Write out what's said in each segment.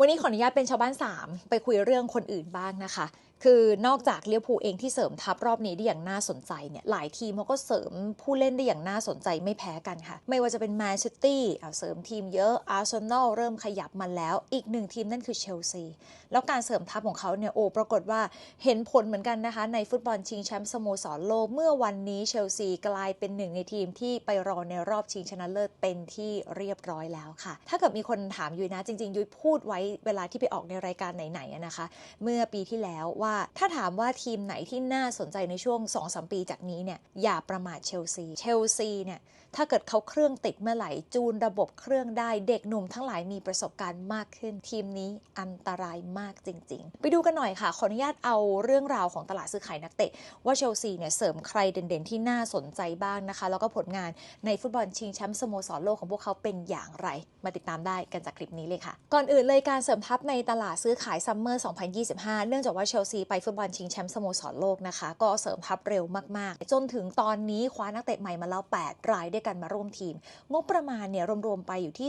วันนี้ขออนุญาตเป็นชาวบ้าน 3 ไปคุยเรื่องคนอื่นบ้างนะคะ คือนอกจากเลี้ยวภูเองที่เสริมทัพรอบนี้ได้อย่างน่าสนใจเนี่ยหลายทีมเขาก็เสริมผู้เล่นได้อย่างน่าสนใจไม่แพ้กันค่ะ ไม่ว่าจะเป็นแมนซิตี้เสริมทีมเยอะอาร์เซนอลเริ่มขยับมาแล้ว อีกหนึ่งทีมนั่นคือเชลซีแล้วการเสริมทัพของเขาเนี่ยโอ้ปรากฏว่าเห็นผลเหมือนกันนะคะ ในฟุตบอลชิงแชมป์สโมสรโลกเมื่อวันนี้เชลซีกลายเป็นหนึ่งในทีมที่ไปรอในรอบชิงชนะเลิศเป็นที่เรียบร้อยแล้วค่ะ ถ้าเกิดมีคนถามยุ้ยนะจริงๆยุ้ยพูดไว้เวลาที่ไปออกในรายการไหนๆนะคะ เมื่อปีที่แล้วว่าถ้าถามว่าทีมไหนที่น่าสนใจในช่วง2-3ปีจากนี้เนี่ยอย่าประมาทเชลซี เชลซีเนี่ย ถ้าเกิดเขาเครื่องติดเมื่อไหร่จูนระบบเครื่องได้เด็กหนุ่มทั้งหลายมีประสบการณ์มากขึ้น ทีมนี้อันตรายมากจริง ๆ ไปดูกันหน่อยค่ะ ขออนุญาตเอาเรื่องราวของตลาดซื้อขายนักเตะ ว่าเชลซีเนี่ยเสริมใครเด่นๆ ที่น่าสนใจบ้างนะคะ แล้วก็ผลงานในฟุตบอลชิงแชมป์สโมสรโลกของพวกเขาเป็นอย่างไร มาติดตามได้กันจากคลิปนี้เลยค่ะ ก่อนอื่นเลยการเสริมทัพในตลาดซื้อขายซัมเมอร์ 2025 เนื่องจากว่าเชลซีไปฟุตบอลชิงแชมป์สโมสรโลกนะคะ ก็เสริมทัพเร็วมากๆ จนถึงตอนนี้คว้านักเตะใหม่มาแล้ว 8 รายด้วยกันมาร่วมทีม งบประมาณเนี่ยรวมๆไปอยู่ที่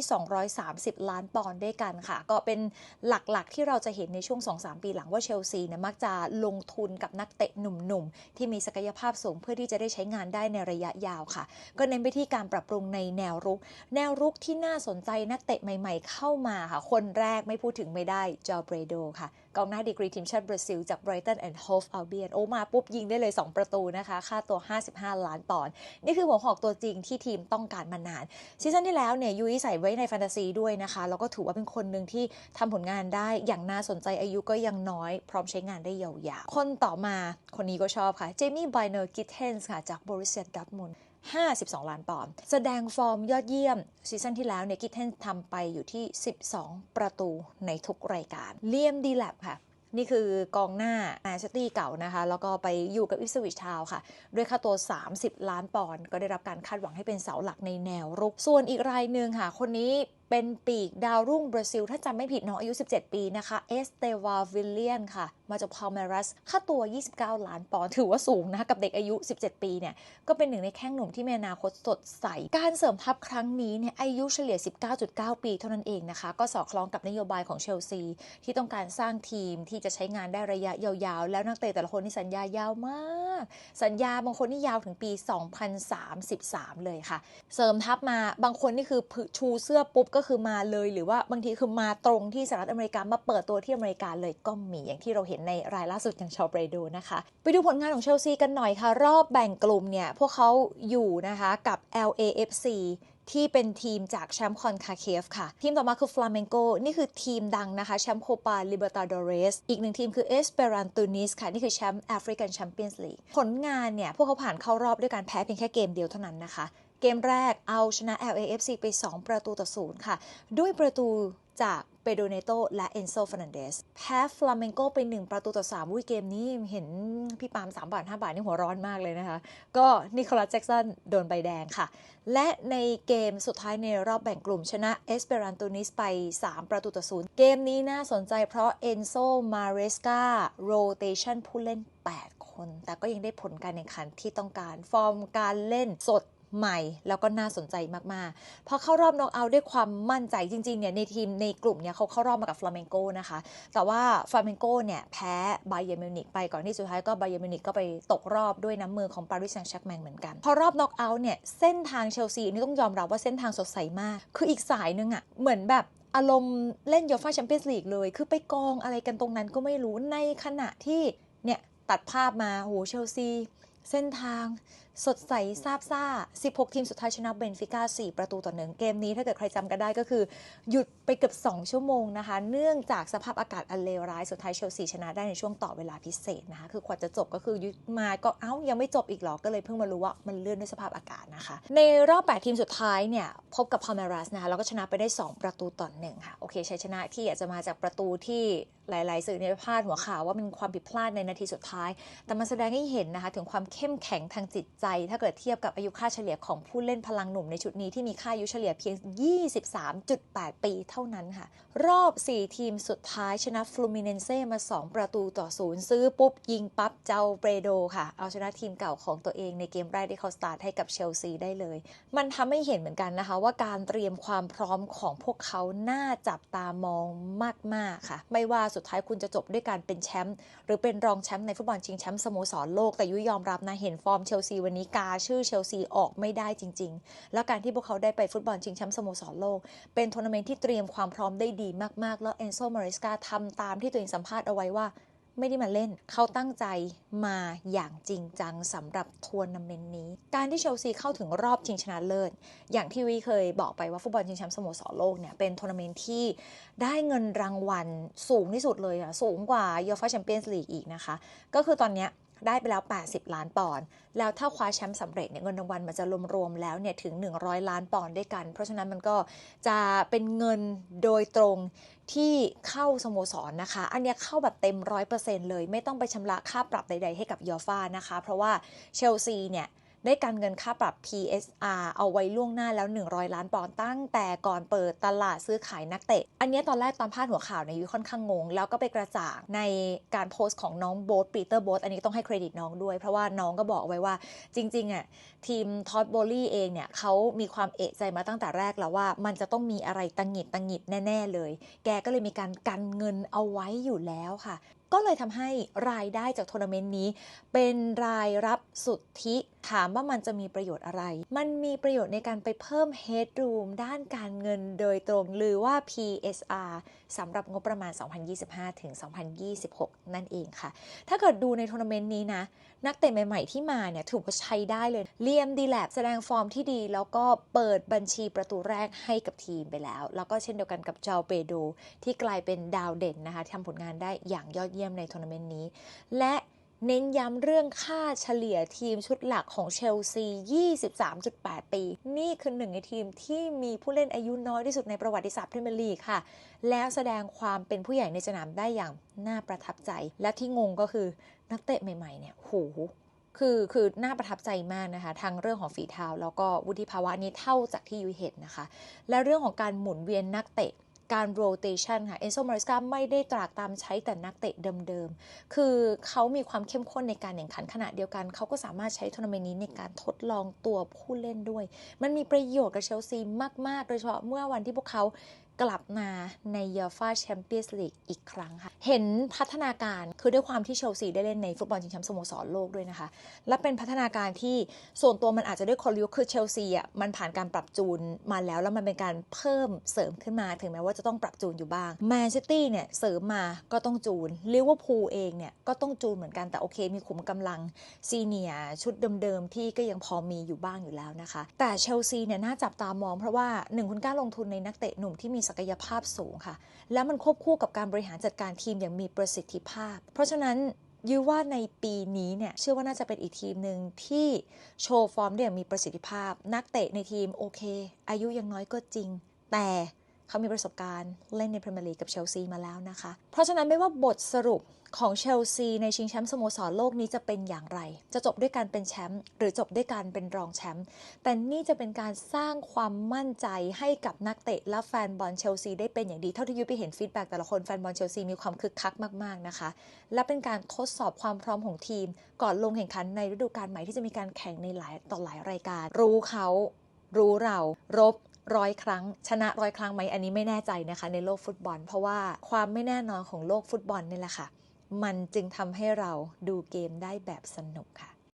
230 ล้านปอนด์ด้วยกันค่ะ ก็เป็นหลักๆ ที่เราจะเห็นในช่วง 2-3 ปีหลังว่าเชลซีเนี่ยมักจะลงทุนกับนักเตะหนุ่มๆ ที่มีศักยภาพสูงเพื่อที่จะได้ใช้งานได้ในระยะยาวค่ะ ก็เน้นไปที่การปรับปรุงในแนวรุก แนวรุกที่น่าสนใจนักเตะใหม่ๆ เข้ามาค่ะ คนแรกไม่พูดถึงไม่ได้จอเบรโดค่ะ กองหน้าดีกรีทีมชาติบราซิล จาก Brighton and Hove Albion โอมาปุ๊บยิงได้เลย 2 ประตูนะคะ ค่าตัว 55 ล้านปอนด์นี่คือหัวหอกตัวจริงที่ทีมต้องการมานาน ซีซั่นที่แล้วเนี่ยยุ้ยใส่ไว้ในแฟนตาซีด้วยนะคะ แล้วก็ถือว่าเป็นคนหนึ่งที่ทำผลงานได้อย่างน่าสนใจอายุก็ยังน้อย พร้อมใช้งานได้ยาวๆคนต่อมาคนนี้ก็ชอบค่ะเจมี่ไบเนอร์กิทเทนส์ค่ะจากบริษัทดัตมุน 52 ล้านปอนด์แสดงฟอร์มยอดเยี่ยม ซีซั่นที่แล้วเนี่ยกิทเทนทำไปอยู่ที่ 12 ประตูในทุกรายการเลียมดีแลบค่ะนี่คือกองหน้าแมนเชสเตอร์เก่านะคะ แล้วก็ไปอยู่กับอิสวิชทาวค่ะ ด้วยค่าตัว 30 ล้านปอนด์ก็ได้รับการคาดหวังให้เป็นเสาหลักในแนวรุก ส่วนอีกรายหนึ่งค่ะ คนนี้ เป็นปีกดาวรุ่งบราซิล ถ้าจำไม่ผิดน้องอายุ 17 ปีนะคะ เอสเตวาวิลเลียนค่ะ มาจากพาลเมรัส ค่าตัว 29 ล้านปอนด์ถือว่าสูงนะคะกับเด็กอายุ 17 ปีเนี่ย ก็เป็นหนึ่งในแข้งหนุ่มที่มีอนาคตสดใส การเสริมทัพครั้งนี้เนี่ย อายุเฉลี่ย 19.9 ปีเท่านั้นเองนะคะ ก็สอดคล้องกับนโยบายของเชลซี ที่ต้องการสร้างทีมที่จะใช้งานได้ระยะยาวๆ แล้วนักเตะแต่ละคนนี่สัญญายาวมาก สัญญาบางคนนี่ยาวถึงปี 2033 เลยค่ะ เสริมทัพมาบางคนนี่คือชูเสื้อปุ๊บก็คือมาเลยหรือว่าบางทีคือมาตรงที่สหรัฐอเมริกามาเปิดตัวที่อเมริกาเลยก็มีอย่างที่เราเห็นในรายล่าสุดอย่างชาวเบรโดนะคะ ไปดูผลงานของเชลซีกันหน่อยค่ะ รอบแบ่งกลุ่มเนี่ย พวกเขาอยู่นะคะกับ LAFC ที่เป็นทีมจากแชมป์คอนคาเคฟค่ะ ทีมต่อมาคือฟลาเมงโกนี่คือทีมดังนะคะ แชมป์โคปาลิเบอร์ตาโดเรส อีกหนึ่งทีมคือเอสเปรันตูนิสค่ะ นี่คือแชมป์แอฟริกันแชมเปี้ยนส์ลีกผลงานเนี่ย พวกเขาผ่านเข้ารอบด้วยการแพ้เพียงแค่เกมเดียวเท่านั้นนะคะ กมแรกเอาชนะ LAFC ไป 2 ประตูต่อศูนย์ค่ะ ด้วยประตูจากเปโดเนโตและเอนโซฟ e นันเดสแพ้ฟลาเมงโกไป 1 ประตูต่อ3วิเกมนี้เห็นพี่ปาม 3 บาท 5 บาท นี่หัวร้อนมากเลยนะคะ ก็นิโคลัสแจ็กสันโดนใบแดงค่ะ และในเกมสุดท้ายในรอบแบ่งกลุ่มชนะเอสเปรันตูนิสไป 3 ประตูต่อศูนย์เกมนี้น่าสนใจเพราะเอนโซมาเรสกาโรเตชันผู้เล่น 8 คน แต่ก็ยังได้ผลการแข่งขันที่ต้องการฟอร์มการเล่นสด ใหม่ แล้วก็น่าสนใจมากๆ พอเข้ารอบน็อกเอาท์ด้วยความมั่นใจจริงๆเนี่ยในทีมในกลุ่มเนี่ยเขาเข้ารอบมากับฟลาเมงโกนะคะ แต่ว่าฟลาเมงโกเนี่ยแพ้ไบเยอร์มิวนิกไปก่อนที่สุดท้ายก็ไบเยอร์มิวนิกก็ไปตกรอบด้วยน้ำมือของปารีสแซงต์แชร์แมงเหมือนกัน พอรอบน็อกเอาท์เนี่ยเส้นทางเชลซีนี่ต้องยอมรับว่าเส้นทางสดใสมาก คืออีกสายนึงอะเหมือนแบบอารมณ์เล่นยูฟ่าแชมเปี้ยนส์ลีกเลย คือไปกองอะไรกันตรงนั้นก็ไม่รู้ในขณะที่เนี่ยตัดภาพมาโหเชลซี เส้นทาง สดใสซาบซ่า 16 ทีมสุดท้ายชนะเบนฟิก้า 4 ประตูต่อหนึ่งเกมนี้ถ้าเกิดใครจำกันได้ก็คือ หยุดไปเกือบ 2 ชั่วโมงนะคะ เนื่องจากสภาพอากาศอันเลวร้าย สุดท้ายเชลซีชนะได้ในช่วงต่อเวลาพิเศษนะคะ คือกว่าจะจบก็คือยุดมาก็เอ้ายังไม่จบอีกหรอ ก็เลยเพิ่งมารู้ว่ามันเลื่อนด้วยสภาพอากาศนะคะ ในรอบ 8 ทีมสุดท้ายเนี่ยพบกับพาเมรัสนะคะแล้วก็ชนะไปได้ 2 ประตูต่อหนึ่งค่ะโอเคชัยชนะที่อาจจะมาจากประตูที่หลาย ๆ สื่อในพาดหัวข่าวว่าเป็นความผิดพลาดในนาทีสุดท้าย แต่มันแสดงให้เห็นนะคะถึงความเข้มแข็งทางจิตใจใจถ้าเกิดเทียบกับอายุค่าเฉลี่ยของผู้เล่นพลังหนุ่มในชุดนี้ที่มีค่าอายุเฉลี่ยเพียง 23.8 ปีเท่านั้นค่ะ รอบ 4 ทีมสุดท้ายชนะฟลูมิเนนเซ่มา 2 ประตูต่อศูนย์ซื้อปุ๊บ ยิงปั๊บเจ้าเบรโดค่ะ เอาชนะทีมเก่าของตัวเองในเกมแรกที่เขาสตาร์ทให้กับเชลซีได้เลย มันทำให้เห็นเหมือนกันนะคะว่าการเตรียมความพร้อมของพวกเขาน่าจับตามองมาก ๆ ค่ะ ไม่ว่าสุดท้ายคุณจะจบด้วยการเป็นแชมป์หรือเป็นรองแชมป์ในฟุตบอลชิงแชมป์สโมสรโลกแต่ยุยยอมรับนะเห็นฟอร์มเชลซีวันนี้กาชื่อเชลซีออกไม่ได้จริง ๆ แล้วการที่พวกเขาได้ไปฟุตบอลชิงแชมป์สโมสรโลก เป็นทัวร์นาเมนต์ที่เตรียมความพร้อมได้ดีมากๆ แล้วเอนโซมาริสกาทำตามที่ตัวเองสัมภาษณ์เอาไว้ว่าไม่ได้มาเล่น เขาตั้งใจมาอย่างจริงจังสำหรับทัวร์นาเมนต์นี้ การที่เชลซีเข้าถึงรอบชิงชนะเลิศ อย่างที่วีเคยบอกไปว่าฟุตบอลชิงแชมป์สโมสรโลกเนี่ย เป็นทัวร์นาเมนต์ที่ได้เงินรางวัลสูงที่สุดเลยอะสูงกว่ายูฟ่าแชมเปี้ยนส์ลีกอีกนะคะ ก็คือตอนเนี้ย ได้ไปแล้ว 80 ล้านปอนด์แล้วถ้าคว้าแชมป์สำเร็จเนี่ยเงินรางวัลมันจะรวมๆแล้วเนี่ยถึง 100 ล้านปอนด์ด้วยกัน เพราะฉะนั้นมันก็จะเป็นเงินโดยตรงที่เข้าสโมสรนะคะ อันนี้เข้าแบบเต็ม 100%เลย ไม่ต้องไปชำระค่าปรับใดๆให้กับยอฟ่านะคะ เพราะว่าเชลซีเนี่ย ได้การเงินค่าปรับ PSR เอาไว้ล่วงหน้าแล้ว 100 ล้านปอนด์ตั้งแต่ก่อนเปิดตลาดซื้อขายนักเตะ อันนี้ตอนแรกตอนพาดหัวข่าวในยยุค่อนข้างงง แล้วก็ไปกระจ่างในการโพสต์ของน้องโบ๊ทปีเตอร์โบ๊ทอันนี้ต้องให้เครดิตน้องด้วย เพราะว่าน้องก็บอกไว้ว่าจริงๆอะทีมท็อตโบลี่เองเนี่ยเขามีความเอะใจมาตั้งแต่แรกแล้วว่า มันจะต้องมีอะไรตังหิดตังหิดแน่ ๆ เลย แกก็เลยมีการกันเงินเอาไว้อยู่แล้วค่ะ ก็เลยทำให้รายได้จากทัวร์นาเมนต์นี้ เป็นรายรับสุทธิถามว่ามันจะมีประโยชน์อะไร มันมีประโยชน์ในการไปเพิ่ม headroom ด้านการเงินโดยตรงหรือว่า PSR สำหรับงบประมาณ 2025 ถึง 2026 นั่นเองค่ะ ถ้าเกิดดูในทัวร์นาเมนต์นี้นะ นักเตะใหม่ ๆ ที่มาเนี่ยถือว่าใช้ได้เลยเลียมดีแลบแสดงฟอร์มที่ดี แล้วก็เปิดบัญชีประตูแรกให้กับทีมไปแล้ว แล้วก็เช่นเดียวกันกับเจ้าเปโดที่กลายเป็นดาวเด่นนะคะทำผลงานได้อย่างยอดเยี่ยมในทัวร์นาเมนต์นี้ และเน้นย้ำเรื่องค่าเฉลี่ยทีมชุดหลักของเชลซี 23.8 ปี นี่คือหนึ่งในทีมที่มีผู้เล่นอายุน้อยที่สุดในประวัติศาสตร์พรีเมียร์ลีกค่ะ แล้วแสดงความเป็นผู้ใหญ่ในสนามได้อย่างน่าประทับใจ และที่งงก็คือนักเตะใหม่ๆ เนี่ยโหคือคือน่าประทับใจมากนะคะทั้งเรื่องของฝีเท้า แล้วก็วุฒิภาวะนี้เท่าจากที่ยุยเห็นนะคะ และเรื่องของการหมุนเวียนนักเตะ การโรเตชันค่ะ เอนโซมาริสกาไม่ได้ตรากตามใช้แต่นักเตะเดิมๆ คือเขามีความเข้มข้นในการแข่งขันขณะเดียวกัน เขาก็สามารถใช้ทัวร์นาเมนต์นี้ในการทดลองตัวผู้เล่นด้วย มันมีประโยชน์กับเชลซีมากๆ โดยเฉพาะเมื่อวันที่พวกเขา กลับมาในยูฟ่าแชมเปี้ยนส์ลีกอีกครั้งค่ะ เห็นพัฒนาการคือด้วยความที่เชลซีได้เล่นในฟุตบอลชิงแชมป์สโมสรโลกด้วยนะคะ และเป็นพัฒนาการที่ส่วนตัวมันอาจจะด้วยคอลิวคือเชลซีอะมันผ่านการปรับจูนมาแล้ว แล้วมันเป็นการเพิ่มเสริมขึ้นมาถึงแม้ว่าจะต้องปรับจูนอยู่บ้างแมนซิตี้เนี่ยเสริมมาก็ต้องจูนลิเวอร์พูลเองเนี่ยก็ต้องจูนเหมือนกันแต่โอเค มีขุมกำลังซีเนียร์ชุดเดิมๆที่ก็ยังพอมีอยู่บ้างอยู่แล้วนะคะ แต่เชลซีเนี่ยน่าจับตามองเพราะว่าหนึ่งคุณกล้าลงทุนในนักเตะหนุ่มที่มีศักยภาพสูงค่ะ แล้วมันควบคู่กับการบริหารจัดการทีมอย่างมีประสิทธิภาพ เพราะฉะนั้นยือว่าในปีนี้เนี่ยเชื่อว่าน่าจะเป็นอีกทีมหนึ่งที่โชว์ฟอร์มได้อย่างมีประสิทธิภาพ นักเตะในทีมโอเค อายุยังน้อยก็จริง แต่ เขามีประสบการณ์เล่นในพรีเมียร์ลีกกับเชลซีมาแล้วนะคะ เพราะฉะนั้นไม่ว่าบทสรุปของเชลซีในชิงแชมป์สโมสรโลกนี้จะเป็นอย่างไร จะจบด้วยการเป็นแชมป์หรือจบด้วยการเป็นรองแชมป์ แต่นี่จะเป็นการสร้างความมั่นใจให้กับนักเตะและแฟนบอลเชลซีได้เป็นอย่างดี เท่าที่ยุ้ยไปเห็นฟีดแบ็กแต่ละคนแฟนบอลเชลซีมีความคึกคักมากๆนะคะ และเป็นการทดสอบความพร้อมของทีม ก่อนลงแข่งขันในฤดูกาลใหม่ที่จะมีการแข่งในหลายต่อหลายรายการ รู้เขารู้เรารบ ร้อยครั้ง ชนะร้อยครั้งไหมอันนี้ไม่แน่ใจนะคะในโลกฟุตบอล เพราะว่าความไม่แน่นอนของโลกฟุตบอลนี่แหละค่ะ มันจึงทำให้เราดูเกมได้แบบสนุกค่ะ